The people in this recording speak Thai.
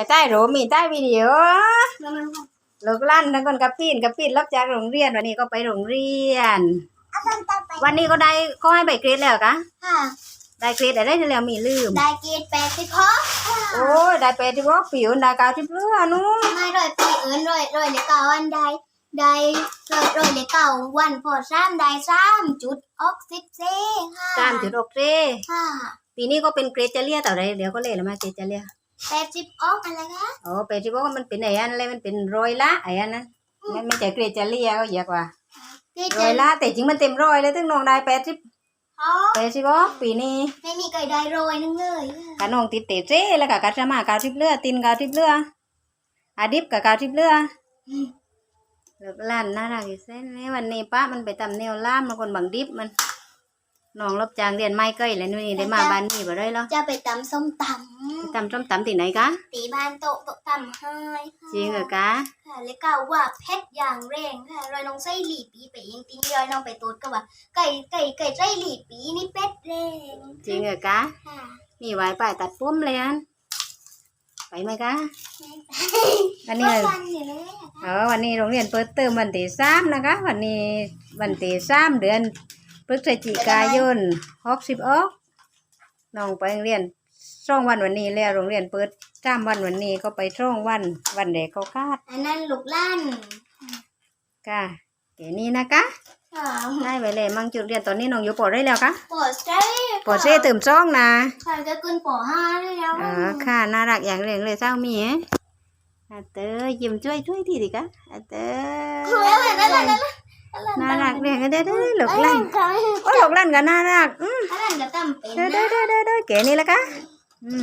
อย่าใต้โรมีใต้วิดีโอแล้วมันลูกลั่นทั้งคนกับปีนกับปีนรับจากโรงเรียนวันนี้ก็ไปโรงเรียนเอาต้นต่อไปวันนี้ก็ได้ก็ให้ใบเกรดแล้วกะค่ะได้เกรดอะไรที่แล้วมีลืม ได้เกียรติแปดสิบหกโอ้ยได้ไปที่บอกผิวได้กาวที่เพื่อนู้นไม่รอยปีเอิญรอยรอยเด็กเก่าวันใดได้รอยรอยเด็กเก่าวันพอสามได้สามจุดออกสิบเซค่ะตามจุดอกเรค่ะปีนี้ก็เป็นเกรดจะเลียแต่ไรเดี๋ยวก็เลยแล้วมาเกรดจะเลีย แปดสิบออกอะไรคะโอ้ไปที่บอกว่ามันเป็นไอ้อันอะไรมันเป็นรอยละไอ้อันนั้นไม่ไม่ใช่เกรดจะเลียก็เยอะกว่าที่รจะอยละแต่จริงมันเต็มรอยเลยถึงน้องได้แปดสิบอ๋อแปดสิบบอกปีนี้ไม่มีใครได้โรยนึงเลยกะน้องติดเตะเจ้แล้วก็กัดสมากาวทิพเลือตินกาวทิพเลืออาดิบกับกาวทิพเลือเลิกลั่นน่ารักอีเส้นนี่วันนี้ป้ามันไปตำเนียวล่ามมันคนบังดิบมันน้องรับจ้างเรียนไม้เก้ยแล้วนู่นนี่ได้มาบ้านนี่บ่ได้หรอจะไปตำส้มตไปตำส้มตำที่ไหนกะำตีบ้านโตะโตะตำให้ค่ะจริงเหรอกะค่ะแล้วก็ว่าเพชรอย่างแรงค่ะรอยน้องไส้หลีปีไปเองตีนี้รอยน้องไปตูดก็ว่าไก่ไก่ไก่ไส้หลีปีนี่เป็ดแรงจริงเหรอกะค่ะมีไว้ไปตัดปุ้มเลยอันไปไหมกะวันก็นี้ฟันอยู่เลยอะเออวันนี้โรงเรียนเปิดเติมวันที่สามนะคะ วันนี้วันที่สามเดือนพฤศจิกายนหกสิบออกน้องไปโรงเรียน ช่องวันวันนี้แล้วโรงเรียนเปิดสามวันวันนี้ก็ไปช่องวันวันเด็กเขาคาดอันนั้นลูกลั่นกะแกนี้นะคะค่ะได้ไปเลยมั่งจุดเรียนตอนนี้น้องอยู่ปอได้แล้วคะปอดเซ่ปอเซ่เติมช่องนะค่ะจะขึ้นปอห้าได้แล้วเออค่ะน่ารักอย่างเร่งเลยเจ้ามีเอ๊ะอาเตอยิ้มช่วยช่วยทีดิกะอาเตอคืออะไรนั่นแหละนั่นแหละน่ารักเนี่ยเด้อเด้อหลกลั่นค่ะโอ้หลกลั่นก็น่ารักอืมอันนั้นก็ตั้มเป็นเด้อเด้อนะเด้อเด้อ